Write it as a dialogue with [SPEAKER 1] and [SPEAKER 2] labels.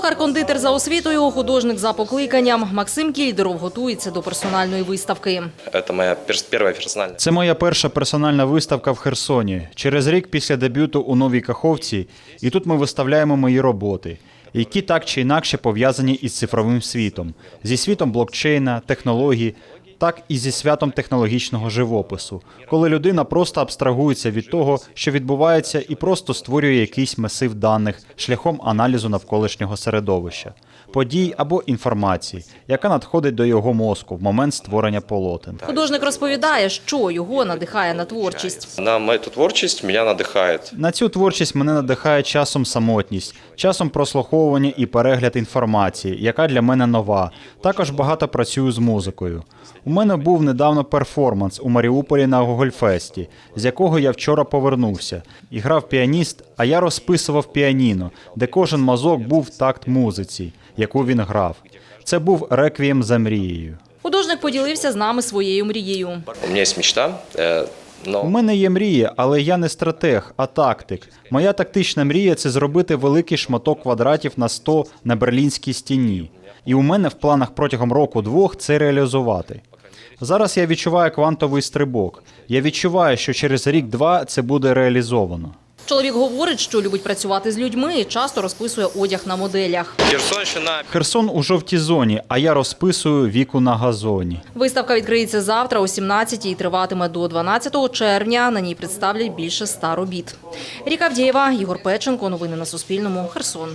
[SPEAKER 1] Кухар-кондитер за освітою, художник за покликанням. Максим Кільдеров готується до персональної виставки.
[SPEAKER 2] Это моя перс- первая.
[SPEAKER 3] Це моя перша персональна виставка в Херсоні. Через рік після дебюту у Новій Каховці, і тут ми виставляємо мої роботи, які так чи інакше пов'язані із цифровим світом, зі світом блокчейна, технологій, так і зі святом технологічного живопису, коли людина просто абстрагується від того, що відбувається, і просто створює якийсь масив даних шляхом аналізу навколишнього середовища, подій або інформації, яка надходить до його мозку в момент створення полотен.
[SPEAKER 1] Художник розповідає, що його надихає на творчість.
[SPEAKER 2] На эту творчесть меня надыхает.
[SPEAKER 3] На цю творчість мене надихає часом самотність, часом прослуховування і перегляд інформації, яка для мене нова. Також багато працюю з музикою. У мене був недавно перформанс у Маріуполі на Гогольфесті, з якого я вчора повернувся. І грав піаніст, а я розписував піаніно, де кожен мазок був такт музиці, яку він грав. Це був реквієм за мрією.
[SPEAKER 1] Художник поділився з нами своєю мрією.
[SPEAKER 2] У меня есть мечта,
[SPEAKER 3] У мене є мрія, але я не стратег, а тактик. Моя тактична мрія це зробити великий шматок квадратів на 100 на берлінській стіні. І у мене в планах протягом року-двох це реалізувати. Зараз я відчуваю квантовий стрибок. Я відчуваю, що через рік-два це буде реалізовано.
[SPEAKER 1] Чоловік говорить, що любить працювати з людьми і часто розписує одяг на моделях.
[SPEAKER 2] Херсонщина
[SPEAKER 3] Херсон у жовтій зоні, а я розписую віку на газоні.
[SPEAKER 1] Виставка відкриється завтра о 17-й і триватиме до 12 червня. На ній представлять більше ста робіт. Ріка Авдієва, Ігор Печенко. Новини на Суспільному. Херсон.